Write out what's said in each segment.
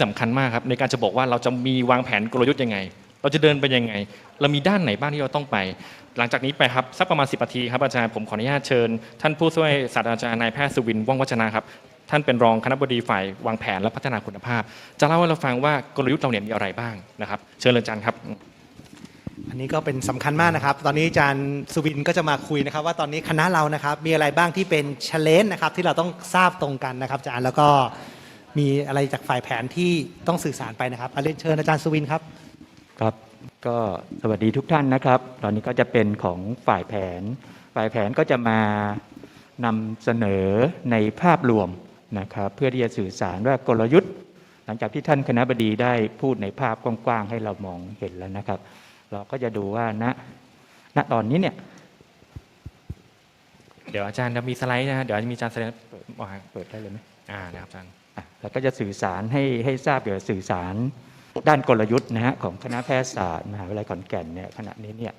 ที่สำคัญมากครับในการจะบอกว่าเราจะมีวางแผนกลยุทธ์ยังไง เราจะเดินไปยังไง เรามีด้านไหนบ้างที่เราต้องไป หลังจากนี้ไปครับสักประมาณ 10นาทีครับอาจารย์ผมขออนุญาตเชิญ ท่านผู้ช่วยศาสตราจารย์นายแพทย์สุวินว่องวัฒนาครับท่านเป็นรองคณะบดีฝ่ายวางแผนและพัฒนาคุณภาพ จะเล่าให้เราฟังว่ากลยุทธ์เราเนี่ยมีอะไรบ้างนะครับ เชิญเลยอาจารย์ครับ อันนี้ก็เป็นสำคัญมากนะครับ ตอนนี้อาจารย์สุวินก็จะมาคุยนะครับ ว่าตอนนี้คณะเรานะครับ มีอะไรบ้างที่เป็นเชลเลนนะครับที่เราต้องทราบตรงกันนะครับอาจารย์แล้วก็ มีอะไรจากฝ่ายแผนที่ต้องสื่อสารไปนะครับเอาเรียนเชิญอาจารย์สุวินครับครับ ก็สวัสดีทุกท่านนะครับ ตอนนี้ก็จะเป็นของฝ่ายแผน ฝ่ายแผนก็จะมานำเสนอในภาพรวมนะครับ เพื่อที่จะสื่อสารว่ากลยุทธ์ หลังจากที่ท่านคณะบดีได้พูดในภาพกว้างๆให้เรามองเห็นแล้วนะครับ เราก็จะดูว่าณณตอนนี้เนี่ยเดี๋ยวอาจารย์จะมีสไลด์นะฮะเดี๋ยวจะมีอาจารย์แสดงเปิดวางเปิดได้เลยไหมอ่านะครับอาจารย์ อะเราก็จะสื่อสารให้ให้ทราบเกี่ยวกับสื่อสารด้านกลยุทธ์นะฮะของคณะแพทยศาสตร์มหาวิทยาลัยขอนแก่นเนี่ยขณะนี้เนี่ย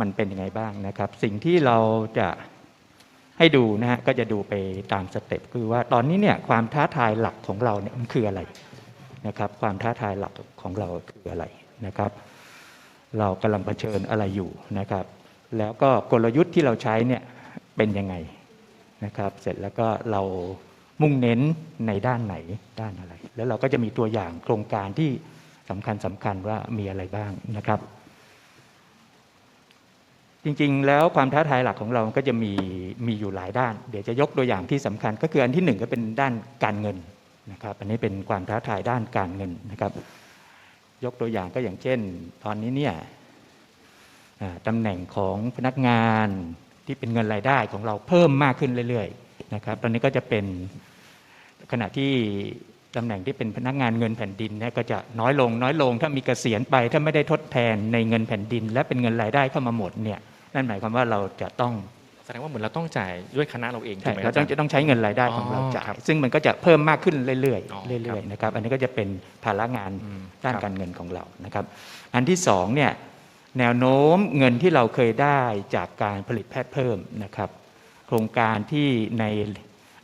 มันเป็นยังไงบ้างนะครับ สิ่งที่เราจะให้ดูนะฮะก็จะดูไปตามสเต็ปคือว่าตอนนี้เนี่ยความท้าทายหลักของเราเนี่ยมันคืออะไรนะครับความท้าทายหลักของเราคืออะไรนะครับ เรากำลังเผชิญอะไรอยู่นะครับ แล้วก็กลยุทธ์ที่เราใช้เนี่ยเป็นยังไงนะครับ เสร็จแล้วก็เรา มุ่งเน้นในด้านไหนด้านอะไร แล้วเราก็จะมีตัวอย่างโครงการที่สำคัญสำคัญว่ามีอะไรบ้างนะครับ จริงๆ แล้วความท้าทายหลักของเราก็จะมีมีอยู่หลายด้าน เดี๋ยวจะยกตัวอย่างที่สำคัญ ก็คืออันที่หนึ่งก็เป็นด้านการเงินนะครับ อันนี้เป็นความท้าทายด้านการเงินนะครับ ยกตัวอย่างก็อย่างเช่น ตอนนี้เนี่ยตำแหน่งของพนักงานที่เป็นเงินรายได้ของเราเพิ่มมากขึ้นเรื่อยๆนะครับ ตอนนี้ก็จะเป็น ขณะที่ตำแหน่งที่เป็นพนักงานเงินแผ่นดินเนี่ยก็จะน้อยลงน้อยลง ถ้ามีเกษียณไป ถ้าไม่ได้ทดแทนในเงินแผ่นดิน และเป็นเงินรายได้เข้ามาหมดเนี่ยนั่นหมายความว่าเราจะต้องแสดงว่าเหมือนเราต้องจ่ายด้วยคณะเราเองถูใช่กไหมเราอาต้จาอรงย์จะต้องใช้เงินรายได้ของเราอ๋อจ่าครัยบซึ่งมันก็จะเพิ่มมากขึ้นเรื่อยอ๋อๆเรื่ครัอยบๆนะครับอันนี้ก็จะเป็นภาระงานอืมด้านครับการเงินของเรานะครับ อันที่สองเนี่ยแนวโน้มเงินที่เราเคยได้จากการผลิตแพทย์เพิ่มนะครับ โครงการที่ใน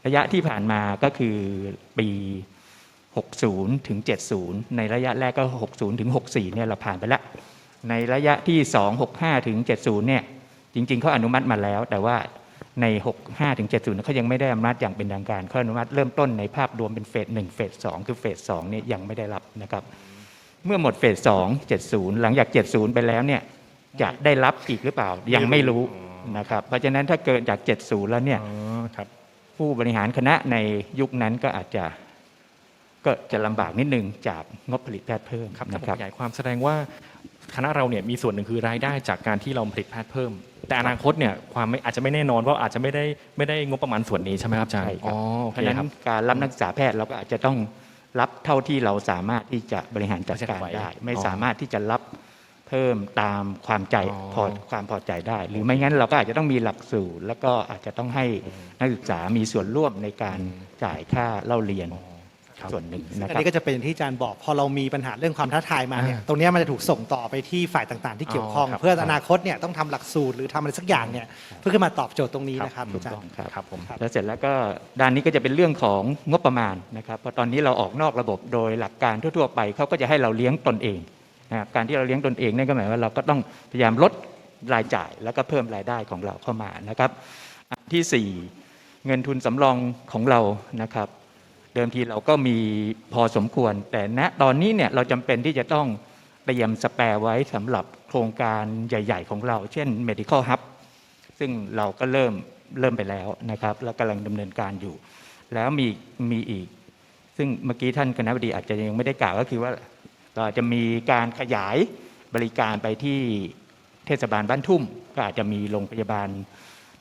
ระยะที่ผ่านมาก็คือปี 60 ถึง 70 ในระยะแรกก็ 60 ถึง 64 เนี่ยเราผ่านไปแล้ว ในระยะที่ 2 65 ถึง 70 เนี่ยจริงๆเขาอนุมัติมาแล้ว แต่ว่าใน 65 ถึง 70เขายังไม่ได้อนุมัติอย่างเป็นทางการเขาอนุมัติเริ่มต้นในภาพรวมเป็นเฟส1เฟส2คือเฟส2เนี่ยยังไม่ได้รับนะครับ เมื่อหมดเฟส2 70 หลังจาก 70 ไปแล้วเนี่ยจะได้รับอีกหรือเปล่ายังไม่รู้นะครับ เพราะฉะนั้นถ้าเกินจาก 70 แล้วเนี่ยอ๋อครับ ผู้บริหารคณะในยุคนั้นก็อาจจะก็จะลำบากนิดนึงจากงบผลิตแพทย์เพิ่มครับถ้านะผมครับขยายความแสดงว่าคณะเราเนี่ยมีส่วนหนึ่งคือรายได้จากการที่เราผลิตแพทย์เพิ่ม แต่อนาคตเนี่ยความไม่อาจจะไม่แน่นอนเพราะอาจจะไม่ได้ไม่ได้งบประมาณส่วนนี้ใช่ไหมครับอาจารย์ใช่ครับอ๋อโอเพเคราะฉะนั้นครับการรับนักศึกษาแพทย์เราก็อาจจะต้องรับเท่าที่เราสามารถที่จะบริหารจัดการไหวได้ ไม่อ๋อสามารถที่จะรับ เพิ่มตามความใจอ๋อพอความพอใจได้ หรือไม่งั้นเราก็อาจจะต้องมีหลักสูตร แล้วก็อาจจะต้องให้นักศึกษามีส่วนร่วมในการจ่ายค่าเล่าเรียนครับส่วนหนึ่งนะอันครับนี้ก็จะเป็นที่อาจารย์บอกพอเรามีปัญหาเรื่องความท้าทายมาเนี่ยอ่าตรงเนี้ยมันจะถูกส่งต่อไปที่ฝ่ายต่างๆ ที่เกี่ยวข้องอ๋อครับเพื่ออนาคตเนี่ยต้องทำหลักสูตรหรือทำอะไรสักอย่างเนี่ยเพื่อขึ้นมาตอบโจทย์ตรงนี้นะครับถูอากจารต้องย์ครับครับผมแล้วเสร็จแล้วก็ด้านนี้ก็จะเป็นเรื่องของงบประมาณนะครับเพราะตอนนี้เราออกนอกระบบโดยหลักการทั่วๆไปเขาก็จะให้เราเลี้ยงตนเอง นะการที่เราเลี้ยงตนเองนั่นก็หมายว่าเราก็ต้องพยายามลดรายจ่าย แล้วก็เพิ่มรายได้ของเราเข้ามานะครับ ที่สี่เงินทุนสำรองของเรานะครับ เดิมทีเราก็มีพอสมควร แต่ณตอนนี้เนี่ยเราจำเป็นที่จะต้องเตรียมสแปร์ไว้สำหรับโครงการใหญ่ ๆ ของเรา เช่น medical hub ซึ่งเราก็เริ่มเริ่มไปแล้วนะครับ แล้วกำลังดำเนินการอยู่ แล้วมีมีอีก ซึ่งเมื่อกี้ท่านคณะบดีอาจจะยังไม่ได้กล่าวก็คือว่า เราอาจจะมีการขยายบริการไปที่เทศบาลบ้านทุ่ม ก็อาจจะมีโรงพยาบาล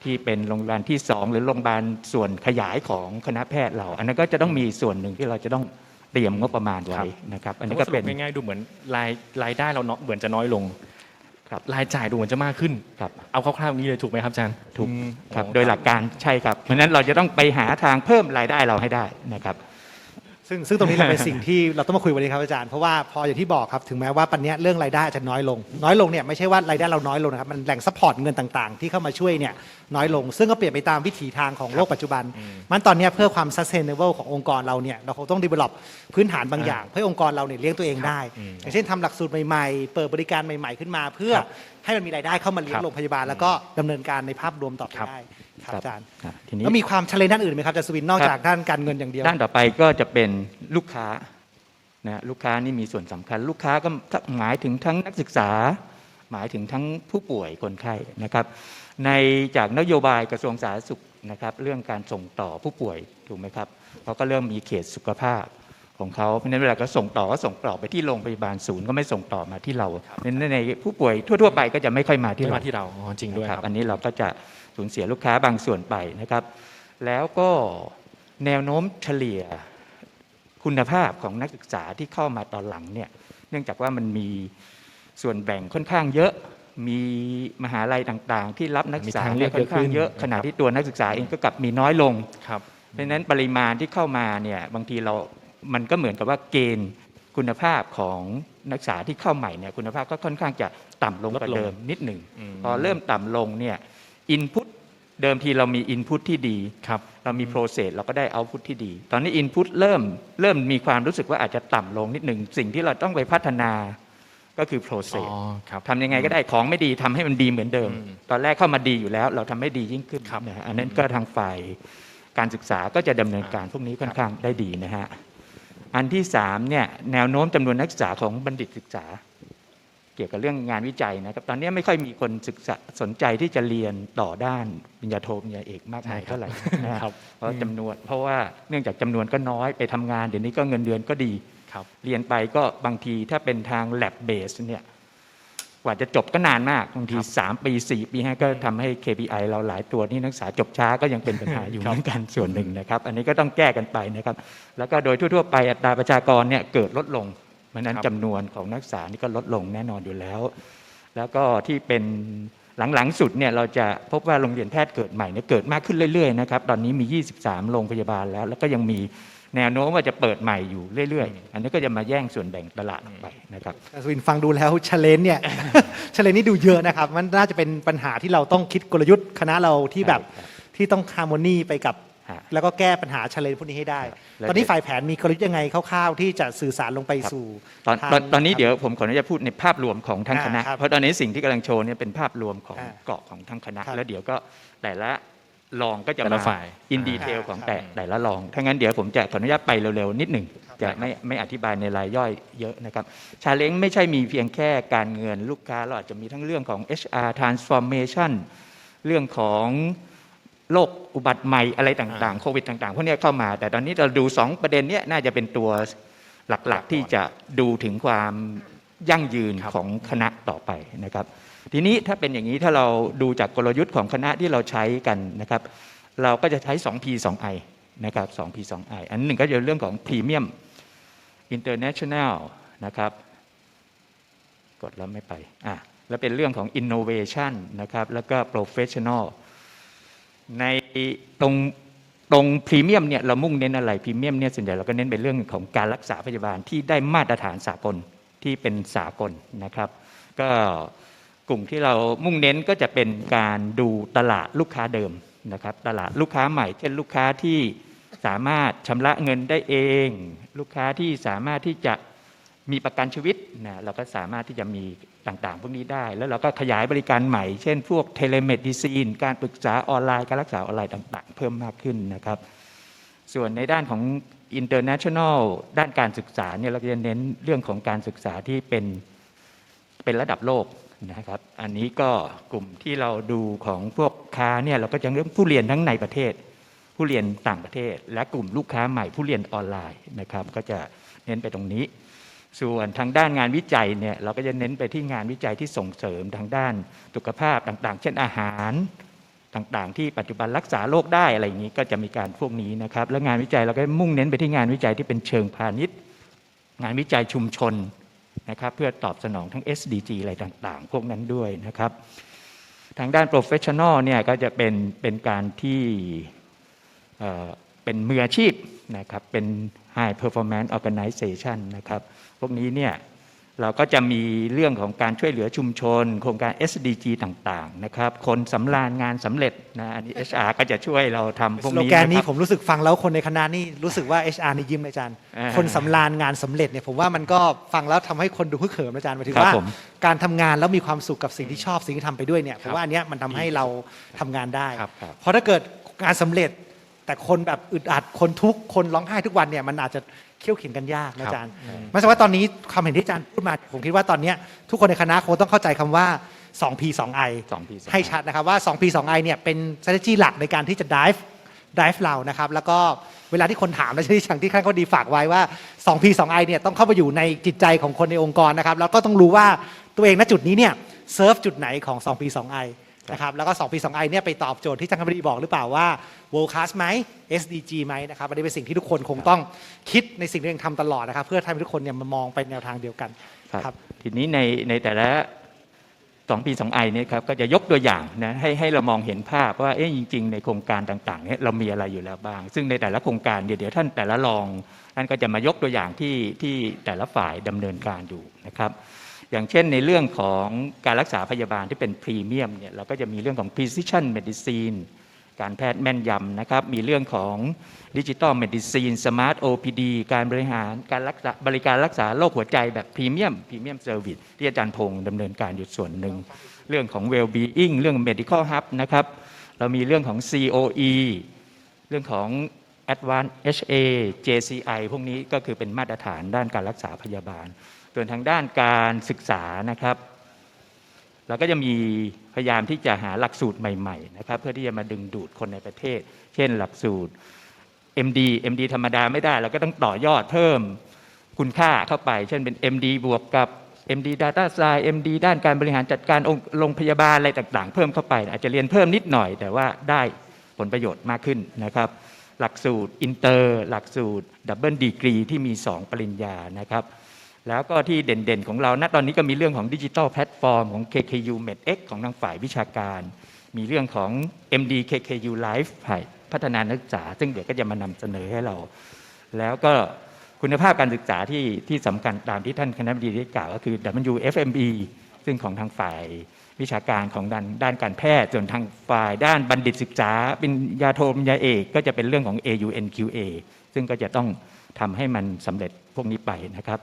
ที่เป็นโรงพยาบาลที่สองหรือโรงพยาบาลส่วนขยายของคณะแพทย์เรา อันนั้นก็จะต้องมีส่วนหนึ่งที่เราจะต้องเตรียมงบประมาณไว้นะครับอันนี้ก็เป็นสรุปง่ายๆดูเหมือนรายรายได้เราเนาะเหมือนจะน้อยลงครับรายจ่ายดูเหมือนจะมากขึ้นครับเอาคร่าวๆนี้เลยถูกไหมครับอาจารย์ถูกอืมครับอ๋อโดยหลักการใช่ครับเพราะฉะนั้นเราจะต้องไปหาทางเพิ่มรายได้เราให้ได้นะครับ ซึ่งซึ่งตรงนี้เราเป็นสิ่งที่เราต้องมาคุยวันนี้ครับอาจารย์เพราะว่าพออย่างที่บอกครับถึงแม้ว่าปัจจุบันเรื่องรายได้อาจจะน้อยลง น้อยลงเนี่ยไม่ใช่ว่ารายได้เราน้อยลงนะครับมันแหล่งซัพพอร์ตเงินต่างๆ ที่เข้ามาช่วยเนี่ยน้อยลง ซึ่งก็เปลี่ยนไปตามวิถีทางของโลกปัจจุบัน มันตอนเนี้ยเพื่อความ sustainable ขององค์กรเราเนี่ยเราคงต้อง develop พื้นฐานบางอย่าง เพื่อให้องค์กรเราเนี่ยเลี้ยงตัวเองได้ อย่างเช่นทำหลักสูตรใหม่ๆ เปิดบริการใหม่ๆขึ้นมา เพื่อครับให้มันมีรายได้เข้ามาเลี้ยคงรับโรงพยาบาลแล้วก็ดำเนินการในภาพรวมต่อไปครับได้ ครับอาจารย์ครับทีนี้แล้วมีความเชลเลนด้านอื่นไหมครับอาจารย์สุวินนอกครับจากด้านการเงินอย่างเดียวด้านต่อไปก็จะเป็นลูกค้านะลูกค้านี่มีส่วนสำคัญ ลูกค้าก็หมายถึงทั้งนักศึกษา หมายถึงทั้งผู้ป่วยคนไข้นะครับในจากนโยบายกระทรวงสาธารณสุขนะครับเรื่องการส่งต่อผู้ป่วยถูกไหมครับเขาก็เริ่มมีเขตสุขภาพของเขาเพราะฉะนั้นเวลาก็ส่งต่อก็ส่งต่อไปที่โรงพยาบาลศูนย์ก็ไม่ส่งต่อมาที่เราเพราะฉะนั้นในผู้ป่วยทั่ว ๆ ไปก็จะไม่ค่อยมาที่ที่เรามาที่เราอ๋อจริงด้วยนะคครัรับบอันนี้เราก็จะ สูญเสียลูกค้าบางส่วนไปนะครับ แล้วก็แนวโน้มเฉลี่ยคุณภาพของนักศึกษาที่เข้ามาตอนหลังเนี่ยเนื่องจากว่ามันมีส่วนแบ่งค่อนข้างเยอะมีมหาลัยต่างๆ ที่รับนักศึกษามีทางเลือกค่อนข้างเยอะเยอะขึ้นขณะที่ตัวนักศึกษาเองก็กลับมีน้อยลงครับเพราะฉะนั้นปริมาณที่เข้ามาเนี่ยบางทีเรา มันก็เหมือนกับว่าเกณฑ์คุณภาพของนักศึกษาที่เข้าใหม่เนี่ยคุณภาพก็ค่อนข้างจะต่ำลงกว่าลดลงเดิมนิดหนึ่งอืมพอเริ่มต่ำลงเนี่ย อินพุตเดิมทีเรามีอินพุตที่ดีครับเรามีโปรเซสเราก็ได้เอาพุตที่ดี ตอนนี้อินพุตเริ่มเริ่มมีความรู้สึกว่าอาจจะต่ำลงนิดหนึ่งสิ่งที่เราต้องไปพัฒนาก็คือโปรเซอ๋สอครับทำยังไงก็ได้ของไม่ดีทำให้มันดีเหมือนเดิมอืมตอนแรกเข้ามาดีอยู่แล้ว เราทำให้ดียิ่งขึ้นครับนะฮะอันนั้นก็ทางฝ่ายการศึกษาก็จะดำเนินการพวกนี้ค่อนข้างได้ดีนะฮะอันที่สามเนี่ยแนวโน้มจำนวนนักศึกษาของบัณฑิตศึกษา เกี่ยวกับเรื่องงานวิจัยนะครับตอนนี้ไม่ค่อยมีคนศึกษาสนใจที่จะเรียนต่อด้านปริญญาโทปริญญาเอกมากมายเท่าไหร่นะครับเพราะจำนวนเพราะว่าเนื่องจากจำนวนก็น้อยไปทำงานเดี๋ยวนี้ก็เงินเดือนก็ดีครับเรียนไปก็บางทีถ้าเป็นทาง lab base เนี่ยกว่าจะจบก็นานมากบางที 3 ปี 4 ปีฮะก็ทำให้ KPI เราหลายตัวนี่นักศึกษาจบช้าก็ยังเป็นปัญหาอยู่ครับเหมือนกันส่วนหนึ่งนะครับ อันนี้ก็ต้องแก้กันไปนะครับ แล้วก็โดยทั่วๆไปอัตราประชากรเนี่ยเกิดลดลง เพราะฉะนั้นจำนวนของนักศึกษานี่ก็ลดลงแน่นอนอยู่แล้ว แล้วก็ที่เป็นหลังๆสุดเนี่ยเราจะพบว่าโรงเรียนแพทย์เกิดใหม่เนี่ยเกิดมากขึ้นเรื่อยๆนะครับตอนนี้มี 23 โรงพยาบาลแล้ว แล้วก็ยังมีแนวโน้มว่าจะเปิดใหม่อยู่เรื่อยๆ อันนี้ก็จะมาแย่งส่วนแบ่งตลาดออกไปนะครับอาจารย์สุวินฟังดูแล้วเชลเลนเนี่ยเชลเลนนี่ดูเยอะนะครับ มันน่าจะเป็นปัญหาที่เราต้องคิดกลยุทธ์คณะเราที่แบบใช่ครับที่ต้องฮาร์โมนีไปกับฮะ แล้วก็แก้ปัญหาเชลเลนพวกนี้ให้ได้แล้วตอนนี้ฝ่ายแผนมีกลยุทธ์ยังไงคร่าวๆที่จะสื่อสารลงไปครับสู่ตอนทางตอนตอนนี้เดี๋ยวผมขออนุญาตพูดในภาพรวมของทั้งอ่าคณะครับเพราะตอนนี้สิ่งที่กำลังโชว์เนี่ยเป็นภาพรวมของอ่าเกาะของทั้งคณะครับแล้วเดี๋ยวก็แต่ละรองก็จะแต่มาละฝ่ายอินอ่าดีเทลของครับแต่แต่ละรองถ้างั้นเดี๋ยวผมจะขออนุญาตไปเร็วๆ นิดหนึ่งครับจะไม่ไม่อธิบายในรายย่อยเยอะนะครับชาเลนจ์ไม่ใช่มีเพียงแค่การเงินลูกค้าเราอาจจะมีทั้งเรื่องของ HR transformation เรื่องของ โรคอุบัติใหม่อะไรต่างๆ โควิดต่างๆพวกเนี้ยเข้ามา แต่ตอนนี้เราดู 2 ประเด็นเนี้ยน่าจะเป็นตัวหลักๆที่จะดูถึงความยั่งยืนครับของคณะต่อไปนะครับ ทีนี้ถ้าเป็นอย่างนี้ถ้าเราดูจากกลยุทธ์ของคณะที่เราใช้กันนะครับ เราก็จะใช้ 2P 2I นะครับ 2P 2I อันหนึ่งก็จะเรื่องของ Premium International นะครับ กดแล้วไม่ไปอะแล้วเป็นเรื่องของ Innovation นะครับ แล้วก็ Professional ในตรงตรงพรีเมียมเนี่ยเรามุ่งเน้นอะไรพรีเมียมเนี่ยส่วนใหญ่เราก็เน้นเป็นเรื่องของการรักษาพยาบาลที่ได้มาตรฐานสากลที่เป็นสากลนะครับ ก็กลุ่มที่เรามุ่งเน้นก็จะเป็นการดูตลาดลูกค้าเดิมนะครับ ตลาดลูกค้าใหม่ เช่นลูกค้าที่สามารถชำระเงินได้เอง ลูกค้าที่สามารถที่จะมีประกันชีวิตนะเราก็สามารถที่จะมี ต่างๆ พวกนี้ได้ แล้วเราก็ขยายบริการใหม่ เช่น พวกเทเลเมดิซีน การปรึกษาออนไลน์ การรักษาออนไลน์ต่างๆ เพิ่มมากขึ้นนะครับ ส่วนในด้านของ international ด้านการศึกษาเนี่ยเราจะเน้นเรื่องของการศึกษาที่เป็นเป็นระดับโลกนะครับ อันนี้ก็กลุ่มที่เราดูของพวกค้าเนี่ยเราก็จะเรื่องผู้เรียนทั้งในประเทศ ผู้เรียนต่างประเทศ และกลุ่มลูกค้าใหม่ผู้เรียนออนไลน์นะครับ ก็จะเน้นไปตรงนี้ ส่วนทางด้านงานวิจัยเนี่ยเราก็จะเน้นไปที่งานวิจัยที่ส่งเสริมทางด้านสุขภาพต่างๆ เช่นอาหารต่างๆ ที่ปัจจุบันรักษาโรคได้อะไรอย่างนี้ก็จะมีการพวกนี้นะครับ แล้วงานวิจัยเราก็มุ่งเน้นไปที่งานวิจัยที่เป็นเชิงพาณิชย์ งานวิจัยชุมชนนะครับ เพื่อตอบสนองทั้ง SDG อะไรต่างๆ พวกนั้นด้วยนะครับ ทางด้าน professional เนี่ยก็จะเป็นเป็นการที่เเป็นมืออาชีพนะครับเป็น High Performance Organization นะครับ วกนี้เนี่ยเราก็จะมีเรื่องของการช่วยเหลือชุมชน โครงการ SDG ต่างๆนะครับ คนสำราญงานสำเร็จนะอันนี้ HR ก็จะช่วยเราทำพวสกโลนี้แกนนี้ะครับผมรู้สึกฟังแล้วคนในคณะนี่รู้สึกว่า HR นี่ยิ้มเลยอาจารย์อ่าคนสำราญงานสำเร็จเนี่ยผมว่ามันก็ฟังแล้วทำให้คนดูฮึกเหิมอาจารย์หมายถึงครับว่าผมการทำงานแล้วมีความสุขกับสิ่งที่ชอบสิ่งที่ทำไปด้วยเนี่ยผมว่าอันเนี้ยมันทำให้เราทำงานได้ครับครับเพราะถ้าเกิดงานสำเร็จ แต่คนแบบอึดอัดคนทุกข์คนร้องไห้ทุกวันเนี่ยมันอาจจะเคี่ยวเข็นกันยากนะอาจารย์ไม่ใช่ว่าตอนนี้คำเห็นที่อาจารย์พูดมาผมคิดว่าตอนเนี้ยทุกคนในคณะคงต้องเข้าใจคำว่า 2P 2I 2P 2I ให้ชัดนะครับว่า 2P 2I เนี่ยเป็น strategy หลักในการที่จะ drive drive เรานะครับแล้วก็เวลาที่คนถามและที่อย่างที่ท่านก็ดีฝากไว้ว่า 2P 2I เนี่ยต้องเข้าไปอยู่ในจิตใจของคนในองค์กรนะครับแล้วก็ต้องรู้ว่าตัวเองณจุดนี้เนี่ยเซิร์ฟจุดไหนของ 2P 2I นะครับแล้วก็ 2P 2I เนี่ยไปตอบโจทย์ที่ท่านคณบดีบอกหรือเปล่าว่า world class ไหม SDG ไหมนะครับอันนี้เป็นสิ่งที่ทุกคนคงต้องคิดในสิ่งที่ตัวเองทำตลอดนะครับ เพื่อให้ทุกคนเนี่ยมามองไปแนวทางเดียวกันครับครับทีนี้ในในแต่ละสองปีสองไอเนี่ยครับก็จะยกตัวอย่างนะให้ให้เรามองเห็นภาพว่าเอ๊ะจริง ๆ ในโครงการต่างๆเนี่ยเรามีอะไรอยู่แล้วบ้าง ซึ่งในแต่ละโครงการเดี๋ยวเดี๋ยวท่านแต่ละรองท่านก็จะมายกตัวอย่างที่ที่แต่ละฝ่ายดำเนินการอยู่นะครับ อย่างเช่นในเรื่องของการรักษาพยาบาลที่เป็นพรีเมียมเนี่ยเราก็จะมีเรื่องของ precision medicine การแพทย์แม่นยำนะครับ มีเรื่องของดิจิตอลเมดิซีนสมาร์ท OPD การบริหารการรักษาบริการรักษาโรคหัวใจแบบพรีเมียมพรีเมียมเซอร์วิสที่อาจารย์พงศ์ดำเนินการอยู่ส่วนหนึ่ง เรื่องของ well-being เรื่อง medical hub นะครับ เรามีเรื่องของ COE เรื่องของ Advanced HA JCI พวกนี้ก็คือเป็นมาตรฐานด้านการรักษาพยาบาล ส่วนทางด้านการศึกษานะครับ เราก็จะมีพยายามที่จะหาหลักสูตรใหม่ๆนะครับ เพื่อที่จะมาดึงดูดคนในประเทศ เช่นหลักสูตร MD MD ธรรมดาไม่ได้ เราก็ต้องต่อยอดเพิ่มคุณค่าเข้าไป เช่นเป็น MD บวกกับ MD Data Science MD ด้านการบริหารจัดการองค์โรงพยาบาลอะไรต่าง ๆ เพิ่มเข้าไป อาจจะเรียนเพิ่มนิดหน่อย แต่ว่าได้ผลประโยชน์มากขึ้นนะครับ หลักสูตรอินเตอร์ หลักสูตรดับเบิลดีกรีที่มี 2 ปริญญานะครับ แล้วก็ที่เด่นๆของเราณตอนนี้ก็มีเรื่องของดิจิ t a ลแพลตฟอร์มของ KKU MedX ของทางฝ่ายวิชาการ มีเรื่องของ MD KKU Life ฝ่ายพัฒนานักศึกษา ซึ่งเดี๋ยวก็จะมานำเสนอให้เรา แล้วก็คุณภาพการศึกษาที่ที่สำคัญตามที่ท่านคณะบดีได้กล่าวก็คือ WFMB ซึ่งของทางฝ่ายวิชาการของด้านด้านการแพทย์ ส่วนทางฝ่ายด้านบัณฑิตศึกษาเป็นยาโทปริญญาเอกก็จะเป็นเรื่องของ AUNQA ซึ่งก็จะต้องทำให้มันสำเร็จพวกนี้ไปนะครับ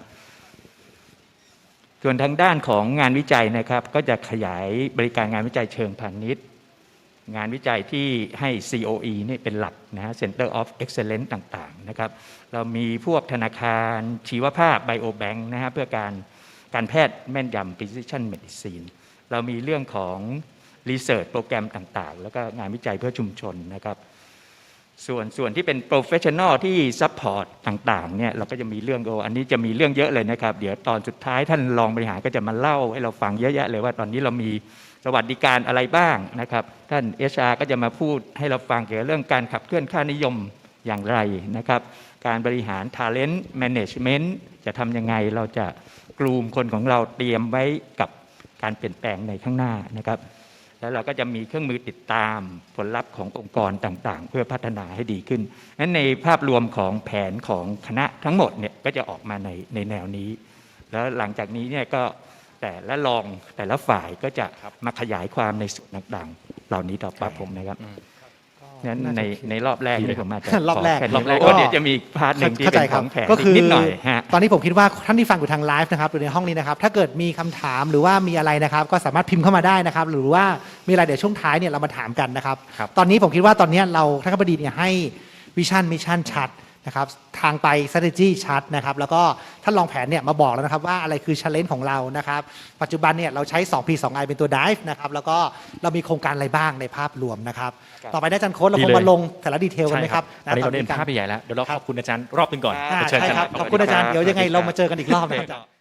ส่วนทางด้านของงานวิจัยนะครับก็จะขยายบริการงานวิจัยเชิงพาณิชย์ งานวิจัยที่ให้ COE นี่เป็นหลักนะฮะ Center of Excellence ต่างๆนะครับเรามีพวกธนาคารชีวภาพ Biobank นะฮะเพื่อการการแพทย์แม่นยำ Precision Medicine เรามีเรื่องของ Research โปรแกรมต่างๆ แล้วก็งานวิจัยเพื่อชุมชนนะครับ ส่วนส่วนที่เป็น professional ที่ support ต่างๆเนี่ยเราก็จะมีเรื่องโออันนี้จะมีเรื่องเยอะเลยนะครับ เดี๋ยวตอนสุดท้ายท่านรองบริหารก็จะมาเล่าให้เราฟังเยอะแยะเลยว่าตอนนี้เรามีสวัสดิการอะไรบ้างนะครับ ท่าน HR ก็จะมาพูดให้เราฟังเกี่ยวกับเรื่องการขับเคลื่อนค่านิยมอย่างไรนะครับ การบริหาร talent management จะทำยังไงเราจะกลุ่มคนของเราเตรียมไว้กับการเปลี่ยนแปลงในข้างหน้านะครับ แล้วเราก็จะมีเครื่องมือติดตามผลลัพธ์ขององค์กรต่างๆ เพื่อพัฒนาให้ดีขึ้นนั้นในภาพรวมของแผนของคณะทั้งหมดเนี่ยก็จะออกมาในในแนวนี้ แล้วหลังจากนี้เนี่ยก็แต่ละรองแต่ละฝ่ายก็จะมาขยายความในส่วนต่างๆ เหล่านี้ต่อไปผมนะครับ นั้นในในรอบแรกนี่ผมอาจจะรอบแรกขค่นี้รอบแรกแล้วก็เดี๋ยวจะมีอีกพาร์ทหนึ่งที่เข้าเป็ใจนคขรับองแผนก็คือนิดหน่อยฮะตอนนี้ผมคิดว่าท่านที่ฟังอยู่ทางไลฟ์นะครับหรือในห้องนี้นะครับ ถ้าเกิดมีคำถามหรือว่ามีอะไรนะครับ ก็สามารถพิมพ์เข้ามาได้นะครับ หรือว่ามีอะไรเดี๋ยวช่วงท้ายเนี่ยเรามาถามกันนะครับครับตอนนี้ผมคิดว่าตอนนี้เราท่านคณบดีเนี่ยให้วิชั่นมิชชั่นชัด นะครับทางไป strategy ชัดนะครับแล้วก็ท่านรองแผนเนี่ยมาบอกแล้วนะครับว่าอะไรคือ challenge ของเรานะครับปัจจุบันเนี่ยเราใช้ 2P 2I เป็นตัว dive นะครับแล้วก็เรามีโครงการอะไรบ้างในภาพรวมนะครับครับต่อไปได้อาจารย์โค้ดเราดีคเลยงมาลงแต่ละดีเทลกันไหมครับตอนนี้เราะเดินกัภาพไปใหญ่แล้วเดี๋ยวเราครัขบอบคุณอาจารย์รอบหนึ่งก่อนอ่าเชิญใช่อาจารย์ครับนะขอบคุณอาจารย์สวัสดีครับเดี๋ยวยังไงสวัสดีครับเรามาเจอกันอีกรอบนะครับอาจารย์